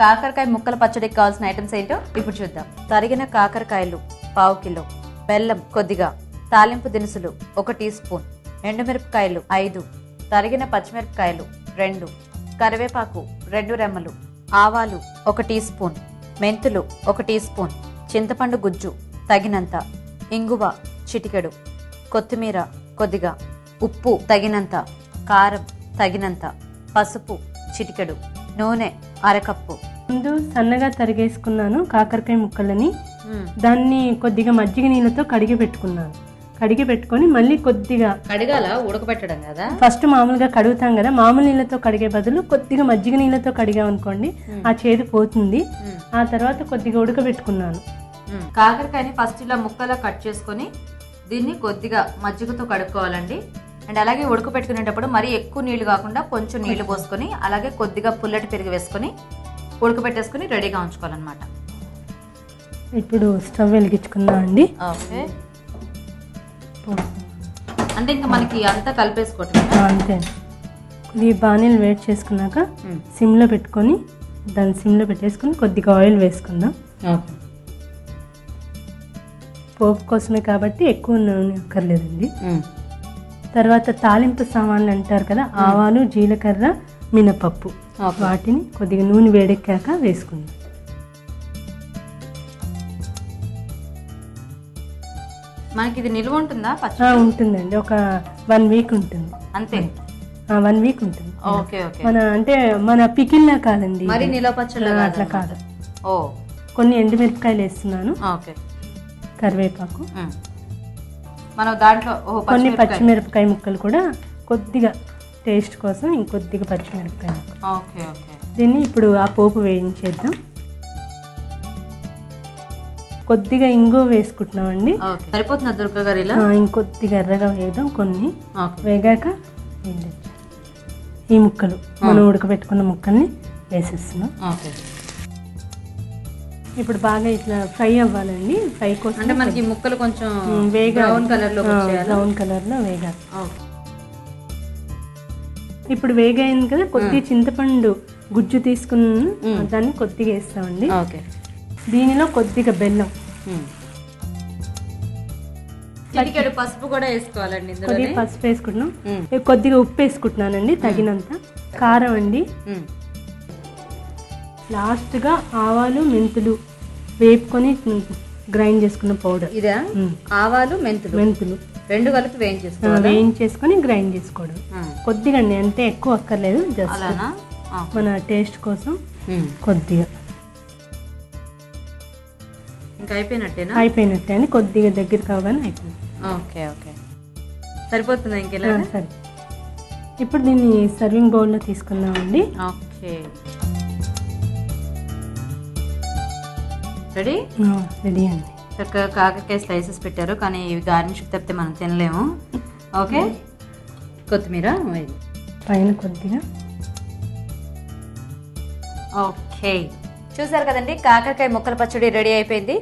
కాకరకాయ ముక్కల పచ్చడికి కావాల్సిన ఐటమ్స్ ఏంటో ఇప్పుడు చూద్దాం. తరిగిన కాకరకాయలు పావు కిలో బెల్లం కొద్దిగా తాలింపు దినుసులు ఒక టీ స్పూన్ ఎండుమిరపకాయలు ఐదు తరిగిన పచ్చిమిరపకాయలు రెండు కరివేపాకు రెండు రెమ్మలు ఆవాలు ఒక టీ స్పూన్ మెంతులు ఒక టీ స్పూన్ చింతపండు గుజ్జు తగినంత ఇంగువ చిటికెడు కొత్తిమీర కొద్దిగా ఉప్పు తగినంత కారం తగినంత పసుపు చిటికెడు. నూనె అరకప్పు. ముందు సన్నగా తరిగేసుకున్నాను కాకరకాయ ముక్కలని. దాన్ని కొద్దిగా మజ్జిగ నీళ్ళతో కడిగి పెట్టుకున్నాను. కడిగి పెట్టుకొని మళ్ళీ కొద్దిగా కడిగాల? ఉడకబెట్టడం కదా? ఫస్ట్ మామూలుగా కడుగుతాం కదా మామూలు నీళ్ళతో కడిగే బదులు కొద్దిగా మజ్జిగ నీళ్ళతో కడిగాం అనుకోండి ఆ చేదు పోతుంది. ఆ తర్వాత కొద్దిగా ఉడకబెట్టుకున్నాను. కాకరకాయని ఫస్ట్ ఇలా ముక్కలా కట్ చేసుకొని దీన్ని కొద్దిగా మజ్జిగతో కడుక్కోవాలండి. అండ్ అలాగే ఉడకపెట్టుకునేటప్పుడు మరీ ఎక్కువ నీళ్ళు కాకుండా కొంచెం నీళ్ళు పోసుకొని అలాగే కొద్దిగా పుల్లటి పెరుగు వేసుకొని ఉడకబెట్టేసుకొని రెడీగా ఉంచుకోవాలన్నమాట. ఇప్పుడు స్టవ్ వెలిగించుకుందాం అండి. ఓకే. అంటే ఇంకా మనకి అంతా కలిపేసుకోవటం అంతే. ఇది బాణీలు వేడి చేసుకున్నాక సిమ్లో పెట్టుకొని దాన్ని సిమ్లో పెట్టేసుకొని కొద్దిగా ఆయిల్ వేసుకుందాం. పోపు కోసమే కాబట్టి ఎక్కువ నూనె అక్కర్లేదండి. తర్వాత తాలింపు సామాన్లు అంటారు కదా ఆవాలు జీలకర్ర మినపప్పు. వాటిని కొద్దిగా నూనె వేడెక్కాక వేసుకుందాం. మనకి ఇది నిల్వ ఉంటుందా ఉంటుందండి. ఒక వన్ వీక్ ఉంటుంది. అంతే? వన్ వీక్ ఉంటుంది. Okay okay. మన అంటే మన పికిల్లా కాదండి. మరి నిల్వ పచ్చళ్ళు అట్లా కాదు. ఓ. కొన్ని ఎండుమిరపకాయలు వేస్తున్నాను. ఓకే. కరివేపాకు. మనం దాంట్లో కొన్ని పచ్చిమిరపకాయ ముక్కలు కూడా కొద్దిగా టేస్ట్ కోసం ఇంకొద్దిగా పచ్చిమిరపకాయ ఓకే ఓకే. దీన్ని ఇప్పుడు ఆ పోపు వేయించేద్దాం. కొద్దిగా ఇంగువ వేసుకుంటున్నామండి. సరిపోతుందా దుర్గా గారు ఇలా? ఇంకొద్దిగా ఎర్రగా వేద్దాం కొన్ని. వేగాక. ఈ ముక్కలు మనం ఉడకబెట్టుకున్న ముక్కల్ని వేసేస్తున్నాం. ఓకే. ఇప్పుడు బాగా ఇట్లా ఫ్రై అవ్వాలండి. ఫ్రై కోసం అంటే మనకి ముక్కలు కొంచెం. బ్రౌన్ కలర్లో ఆ, వచ్చేయాలి? బ్రౌన్ కలర్లో వేగాలి ఇప్పుడు వేగాయింది కదా కొద్దిగా చింతపండు గుజ్జు తీసుకుని దాన్ని కొద్దిగా వేస్తామండి. ఓకే. దీనిలో కొద్దిగా బెల్లం. చిటికెడు పసుపు కూడా వేసుకోవాలండి కొద్దిగా పసుపు వేసుకుంటున్నాం. కొద్దిగా ఉప్పు వేసుకుంటున్నానండి తగినంత. కారం అండి. లాస్ట్గా ఆవాలు మెంతులు వేపుకొని గ్రైండ్ చేసుకున్న పౌడర్. ఇదా? ఆవాలు మెంతులు. మెంతులు. రెండు కలిపి వేయించేసుకోవాలి వేయించేసుకొని గ్రైండ్ చేసుకోవడం. కొద్దిగా అండి అంతే ఎక్కువ అక్కర్లేదు జస్ట్. మన టేస్ట్ కోసం. కొద్దిగా. ఇంకా అయిపోయినట్టేనా? అయిపోయినట్టే అని కొద్దిగా దగ్గర కావగానే అయిపోయింది. Okay okay. సరిపోతుందా ఇంకెలా సరే. ఇప్పుడు దీన్ని సర్వింగ్ బౌల్లో తీసుకుందామండి. ఓకే. రెడీ రెడీ అండి. చక్కగా కాకరకాయ స్లైసెస్ పెట్టారు కానీ ఇవి గార్నిష్ తప్పితే మనం తినలేము. ఓకే? కొత్తిమీర వేయండి. పైన కొద్దిగా. ఓకే. చూసారు కదండి కాకరకాయ ముక్కల పచ్చడి రెడీ అయిపోయింది.